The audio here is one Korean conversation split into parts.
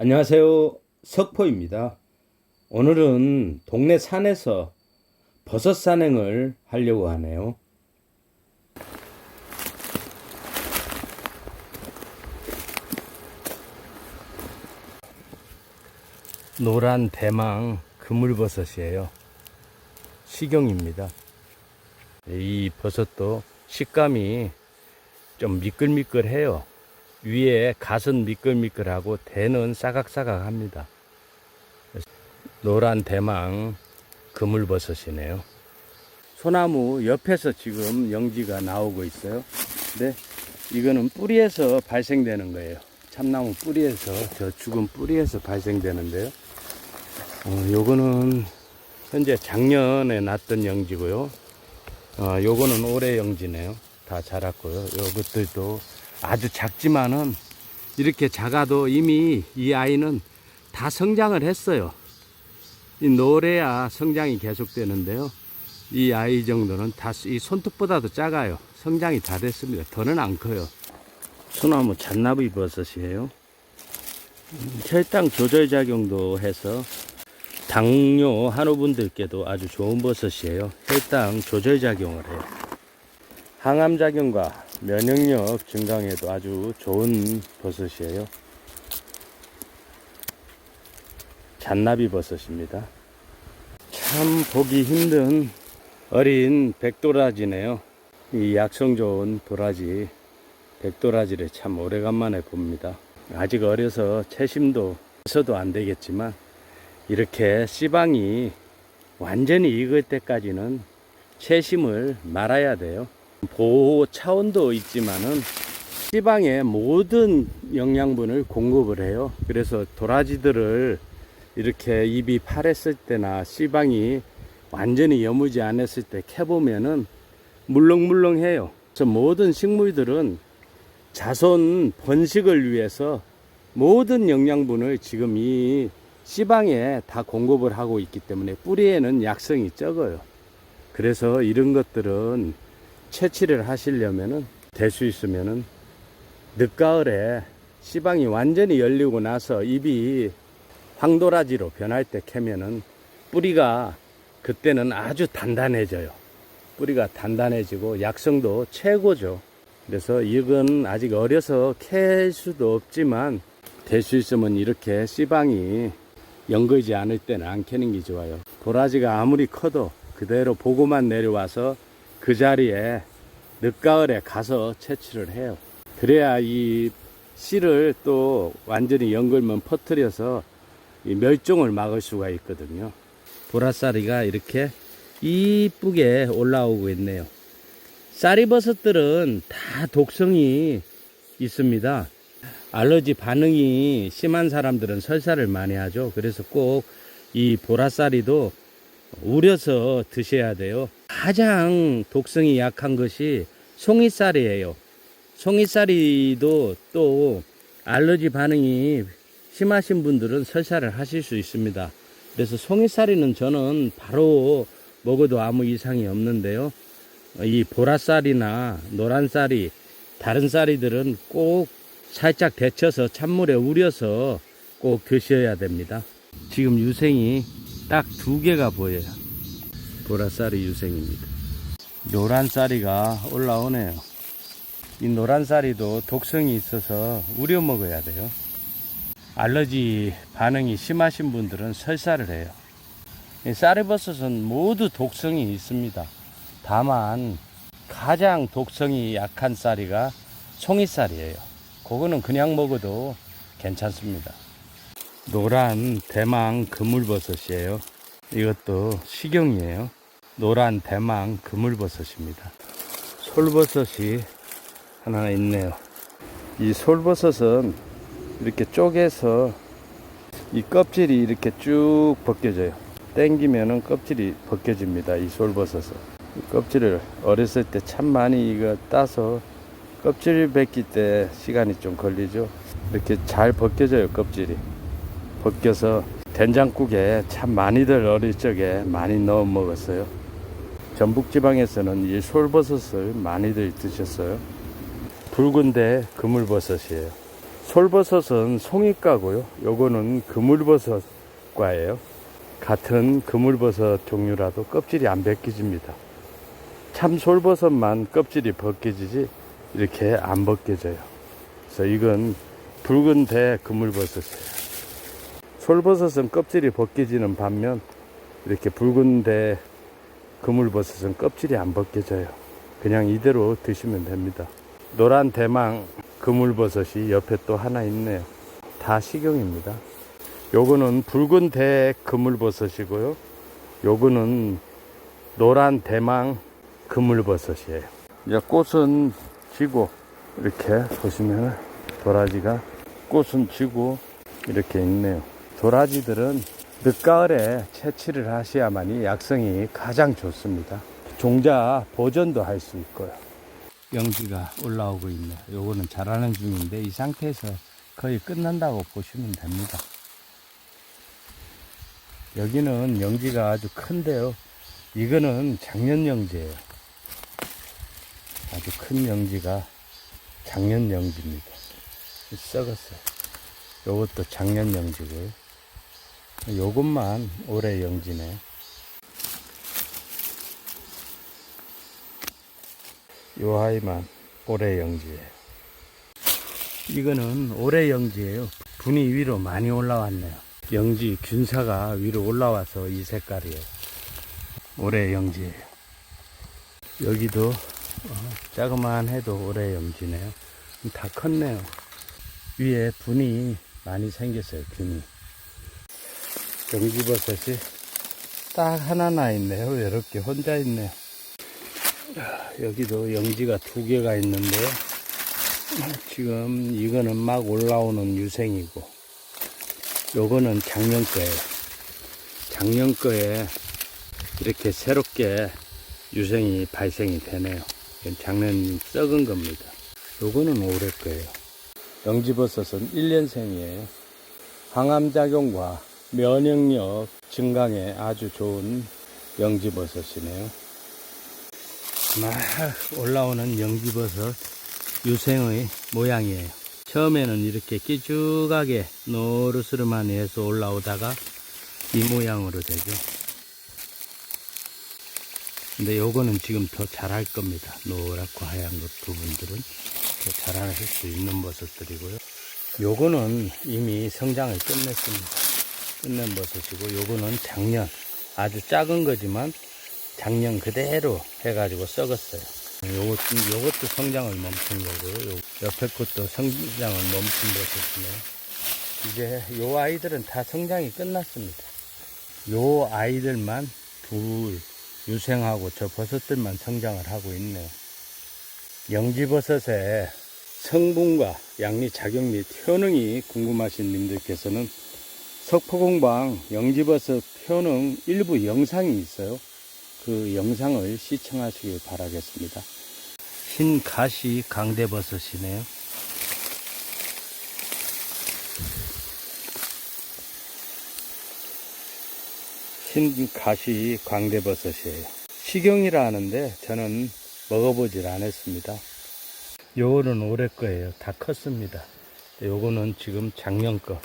안녕하세요. 석포입니다. 오늘은 동네 산에서 버섯 산행을 하려고 하네요. 노란 대망 그물버섯이에요. 식용입니다. 이 버섯도 식감이 좀 미끌미끌해요. 위에 갓은 미끌미끌하고 대는 싸각싸각합니다. 노란 대망 그물버섯이네요. 소나무 옆에서 지금 영지가 나오고 있어요. 근데 이거는 뿌리에서 발생되는 거예요. 참나무 뿌리에서 저 죽은 뿌리에서 발생되는데요. 어, 요거는 현재 작년에 났던 영지고요. 어, 요거는 올해 영지네요. 다 자랐고요. 요것들도 아주 작지만은 이렇게 작아도 이미 이 아이는 다 성장을 했어요. 이 노래야 성장이 계속되는데요. 이 아이 정도는 다 이 손톱보다도 작아요. 성장이 다 됐습니다. 더는 안 커요. 소나무 잔나비 버섯이에요. 음, 혈당 조절 작용도 해서 당뇨 한우분들께도 아주 좋은 버섯이에요. 혈당 조절 작용을 해요. 항암 작용과 면역력 증강에도 아주 좋은 버섯이에요. 잔나비 버섯입니다. 참 보기 힘든 어린 백도라지네요. 이 약성 좋은 도라지, 백도라지를 참 오래간만에 봅니다. 아직 어려서 채심도 해서도 안 되겠지만 이렇게 씨방이 완전히 익을 때까지는 채심을 말아야 돼요. 보호 차원도 있지만은 씨방에 모든 영양분을 공급을 해요. 그래서 도라지들을 이렇게 입이 파랬을 때나 씨방이 완전히 여무지 않았을 때 캐보면은 물렁물렁해요. 저 모든 식물들은 자손 번식을 위해서 모든 영양분을 지금 이 씨방에 다 공급을 하고 있기 때문에 뿌리에는 약성이 적어요. 그래서 이런 것들은 채취를 하시려면은 될 수 있으면은 늦가을에 씨방이 완전히 열리고 나서 잎이 황도라지로 변할 때 캐면은 뿌리가 그때는 아주 단단해져요. 뿌리가 단단해지고 약성도 최고죠. 그래서 이건 아직 어려서 캘 수도 없지만 될 수 있으면 이렇게 씨방이 연거지 않을 때는 안 캐는 게 좋아요. 도라지가 아무리 커도 그대로 보고만 내려와서 그 자리에 늦가을에 가서 채취를 해요. 그래야 이 씨를 또 완전히 연걸면 퍼뜨려서 이 멸종을 막을 수가 있거든요. 보라쌀이가 이렇게 이쁘게 올라오고 있네요. 쌀이버섯들은 다 독성이 있습니다. 알러지 반응이 심한 사람들은 설사를 많이 하죠. 그래서 꼭 이 보라쌀이도 우려서 드셔야 돼요. 가장 독성이 약한 것이 송이쌀이에요. 송이쌀이도 또 알러지 반응이 심하신 분들은 설사를 하실 수 있습니다. 그래서 송이쌀이는 저는 바로 먹어도 아무 이상이 없는데요. 이 보라쌀이나 노란쌀이 다른 쌀이들은 꼭 살짝 데쳐서 찬물에 우려서 꼭 드셔야 됩니다. 지금 유생이 딱 두 개가 보여요. 보라쌀이 유생입니다. 노란 쌀이가 올라오네요. 이 노란 쌀이도 독성이 있어서 우려 먹어야 돼요. 알러지 반응이 심하신 분들은 설사를 해요. 이 쌀이버섯은 모두 독성이 있습니다. 다만 가장 독성이 약한 쌀이가 송이쌀이에요. 그거는 그냥 먹어도 괜찮습니다. 노란 대망 그물버섯이에요. 이것도 식용이에요. 노란 대망 그물버섯입니다. 솔버섯이 하나 있네요. 이 솔버섯은 이렇게 쪼개서 이 껍질이 이렇게 쭉 벗겨져요. 땡기면은 껍질이 벗겨집니다. 이 솔버섯은. 이 껍질을 어렸을 때 참 많이 이거 따서 껍질 벗길 때 시간이 좀 걸리죠. 이렇게 잘 벗겨져요, 껍질이. 벗겨서 된장국에 참 많이들 어릴 적에 많이 넣어 먹었어요. 전북 지방에서는 이 솔버섯을 많이들 드셨어요. 붉은데 그물버섯이에요. 솔버섯은 송이과고요. 요거는 그물버섯과예요. 같은 그물버섯 종류라도 껍질이 안 벗겨집니다. 참 솔버섯만 껍질이 벗겨지지 이렇게 안 벗겨져요. 그래서 이건 붉은 대 그물버섯이에요. 솔버섯은 껍질이 벗겨지는 반면 이렇게 붉은 대 그물버섯은 껍질이 안 벗겨져요. 그냥 이대로 드시면 됩니다. 노란 대망 그물버섯이 옆에 또 하나 있네요. 다 식용입니다. 요거는 붉은 대 그물버섯이고요. 요거는 노란 대망 그물버섯이에요. 이제 꽃은 지고 이렇게 보시면 도라지가 꽃은 지고 이렇게 있네요. 도라지들은 늦가을에 채취를 하셔야만이 약성이 가장 좋습니다. 종자 보존도 할 수 있고요. 영지가 올라오고 있네요. 요거는 자라는 중인데 이 상태에서 거의 끝난다고 보시면 됩니다. 여기는 영지가 아주 큰데요. 이거는 작년 영지예요. 아주 큰 영지가 작년 영지입니다. 썩었어요. 요것도 작년 영지고요. 요것만 올해 영지네. 요 아이만 올해 영지예요. 이거는 올해 영지예요. 분이 위로 많이 올라왔네요. 영지 균사가 위로 올라와서 이 색깔이에요. 올해 영지예요. 여기도 어, 자그만 해도 올해 영지네요. 다 컸네요. 위에 분이 많이 생겼어요. 균이. 영지버섯이 딱 하나 나 있네요. 이렇게 혼자 있네요. 여기도 영지가 두 개가 있는데요. 지금 이거는 막 올라오는 유생이고, 요거는 작년 거예요. 작년 거에 이렇게 새롭게 유생이 발생이 되네요. 작년 썩은 겁니다. 요거는 올해 거예요. 영지버섯은 1년생이에요. 항암작용과 면역력 증강에 아주 좋은 영지버섯이네요. 막 올라오는 영지버섯 유생의 모양이에요. 처음에는 이렇게 끼쭉하게 노르스름한 해서 올라오다가 이 모양으로 되죠. 근데 요거는 지금 더 자랄 겁니다. 노랗고 하얀 것 부분들은 더 자랄 수 있는 버섯들이고요. 요거는 이미 성장을 끝냈습니다. 끝낸 버섯이고 요거는 작년 아주 작은 거지만 작년 그대로 해가지고 썩었어요. 요것, 요것도 성장을 멈춘 거고요. 요 옆에 것도 성장을 멈춘 버섯이네요. 이제 요 아이들은 다 성장이 끝났습니다. 요 아이들만 둘 유생하고 저 버섯들만 성장을 하고 있네요. 영지버섯의 성분과 양리 작용 및 효능이 궁금하신 님들께서는 석포공방 영지버섯 효능 일부 영상이 있어요. 그 영상을 시청하시길 바라겠습니다. 흰 가시 강대버섯이네요. 흰 가시 광대버섯이에요. 식용이라 하는데 저는 먹어보질 않았습니다. 요거는 올해 거예요. 다 컸습니다. 요거는 지금 작년 거.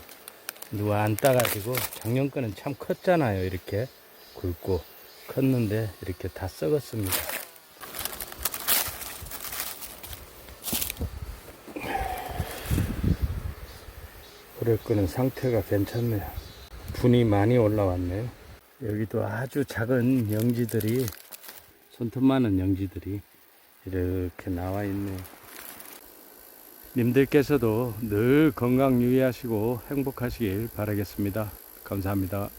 누가 안 따가지고 작년 거는 참 컸잖아요. 이렇게 굵고 컸는데 이렇게 다 썩었습니다. 올해 거는 상태가 괜찮네요. 분이 많이 올라왔네요. 여기도 아주 작은 영지들이 손톱 많은 영지들이 이렇게 나와 있네요. 님들께서도 늘 건강 유의하시고 행복하시길 바라겠습니다. 감사합니다.